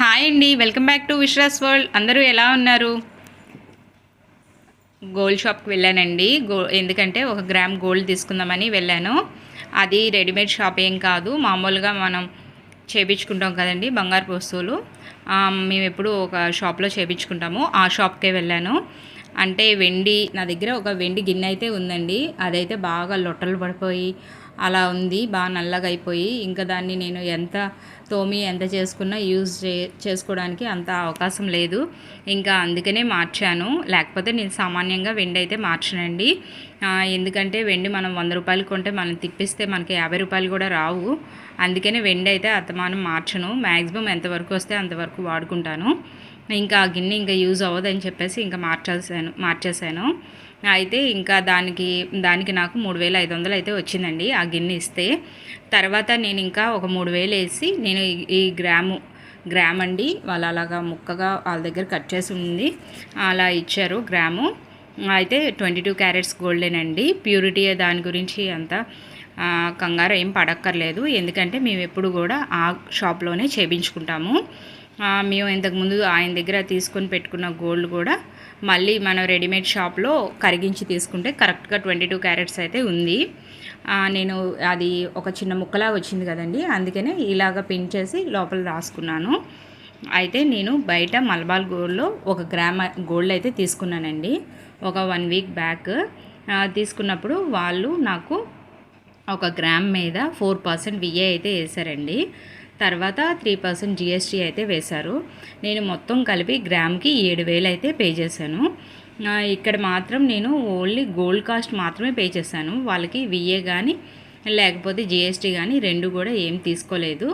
Hi అండి. Welcome back to Vishras world. అందరూ ఎలా ఉన్నారు? గోల్డ్ షాప్కి వెళ్ళానండి. గో ఎందుకంటే ఒక గ్రామ్ గోల్డ్ తీసుకుందామని వెళ్ళాను. అది రెడీమేడ్ షాప్ ఏం కాదు. మామూలుగా మనం చేపించుకుంటాం కదండి బంగారు వస్తువులు. మేము ఎప్పుడు ఒక షాప్లో చేపించుకుంటాము. ఆ షాప్కే వెళ్ళాను. అంటే వెండి నా దగ్గర ఒక వెండి గిన్నె అయితే ఉందండి. అదైతే బాగా లొట్టలు పడిపోయి అలా ఉంది బాగా నల్లగా అయిపోయి ఇంకా దాన్ని నేను ఎంత తోమి ఎంత చేసుకున్నా యూజ్ చే చేసుకోవడానికి అంత అవకాశం లేదు. ఇంకా అందుకనే మార్చాను. లేకపోతే నేను సామాన్యంగా వెండి అయితే మార్చనండి. ఎందుకంటే వెండి మనం వంద రూపాయలు కొంటే మనం తిప్పిస్తే మనకి యాభై రూపాయలు కూడా రావు. అందుకనే వెండి అయితే అత్తమానం మార్చను. మ్యాక్సిమం ఎంతవరకు వస్తే అంతవరకు వాడుకుంటాను. ఇంకా ఆ గిన్నె ఇంకా యూజ్ అవ్వదని చెప్పేసి ఇంకా మార్చాల్సాను మార్చేశాను. అయితే ఇంకా దానికి దానికి నాకు మూడు వేల ఐదు వందలు అయితే వచ్చిందండి ఆ గిన్నె ఇస్తే. తర్వాత నేను ఇంకా ఒక మూడు వేలు వేసి నేను ఈ- గ్రాము గ్రామ్ అండి వాళ్ళు అలాగా ముక్కగా వాళ్ళ దగ్గర కట్ చేసి ఉంది. అలా ఇచ్చారు గ్రాము. అయితే ట్వంటీ టూ క్యారెట్స్ గోల్డేనండి. ప్యూరిటీ దాని గురించి అంత కంగారు ఏం పడక్కర్లేదు. ఎందుకంటే మేము ఎప్పుడు కూడా ఆ షాప్లోనే చేయించుకుంటాము మేము ఇంతకుముందు ఆయన దగ్గర తీసుకొని పెట్టుకున్న గోల్డ్ కూడా మళ్ళీ మనం రెడీమేడ్ షాప్లో కరిగించి తీసుకుంటే కరెక్ట్గా ట్వంటీ టూ క్యారెట్స్ అయితే ఉంది. నేను అది ఒక చిన్న ముక్కలా వచ్చింది కదండి అందుకనే ఇలాగ పిన్ చేసి లోపల రాసుకున్నాను. అయితే నేను బయట మలబార్ గోల్డ్లో ఒక గ్రామ్ గోల్డ్ అయితే తీసుకున్నానండి ఒక వన్ వీక్ బ్యాక్. తీసుకున్నప్పుడు వాళ్ళు నాకు ఒక గ్రామ్ మీద ఫోర్ పర్సెంట్ విఏ అయితే వేశారండి. తర్వాత త్రీ పర్సెంట్ జిఎస్టీ అయితే వేశారు. నేను మొత్తం కలిపి గ్రామ్కి ఏడు వేలు అయితే పే చేశాను. ఇక్కడ మాత్రం నేను ఓన్లీ గోల్డ్ కాస్ట్ మాత్రమే పే చేశాను. వాళ్ళకి విఏ కానీ లేకపోతే జిఎస్టీ కానీ రెండు కూడా ఏం తీసుకోలేదు.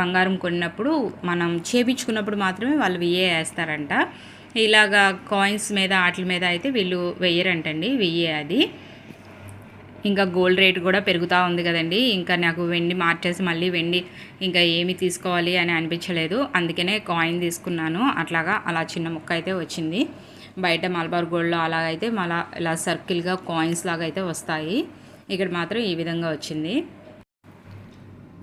బంగారం కొన్నప్పుడు మనం చేపించుకున్నప్పుడు మాత్రమే వాళ్ళు విఏ వేస్తారంట. ఇలాగా కాయిన్స్ మీద వాటి మీద అయితే వీళ్ళు వెయ్యరంటండి విఏ అది. ఇంకా గోల్డ్ రేట్ కూడా పెరుగుతూ ఉంది కదండి. ఇంకా నాకు వెండి మార్చేసి మళ్ళీ వెండి ఇంకా ఏమి తీసుకోవాలి అని అనిపించలేదు. అందుకనే కాయిన్ తీసుకున్నాను. అట్లాగా అలా చిన్న ముక్క అయితే వచ్చింది. బయట మలబార్ గోల్డ్లో అలాగైతే మళ్ళా ఇలా సర్కిల్గా కాయిన్స్ లాగా అయితే వస్తాయి. ఇక్కడ మాత్రం ఈ విధంగా వచ్చింది.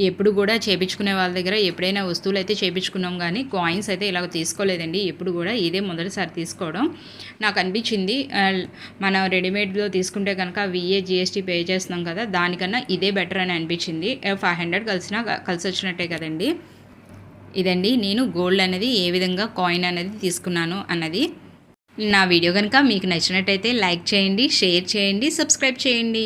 ఎప్పుడు కూడా చేపించుకునే వాళ్ళ దగ్గర ఎప్పుడైనా వస్తువులు అయితే చేపించుకున్నాం కానీ కాయిన్స్ అయితే ఇలాగ తీసుకోలేదండి. ఎప్పుడు కూడా ఇదే మొదటిసారి తీసుకోవడం. నాకు అనిపించింది మనం రెడీమేడ్లో తీసుకుంటే కనుక విఏ జిఎస్టీ పే చేస్తున్నాం కదా దానికన్నా ఇదే బెటర్ అని అనిపించింది. ఫైవ్ హండ్రెడ్ కలిసినా కలిసి వచ్చినట్టే కదండి. ఇదండి నేను గోల్డ్ అనేది ఏ విధంగా కాయిన్ అనేది తీసుకున్నాను అన్నది. నా వీడియో కనుక మీకు నచ్చినట్టయితే లైక్ చేయండి షేర్ చేయండి సబ్స్క్రైబ్ చేయండి.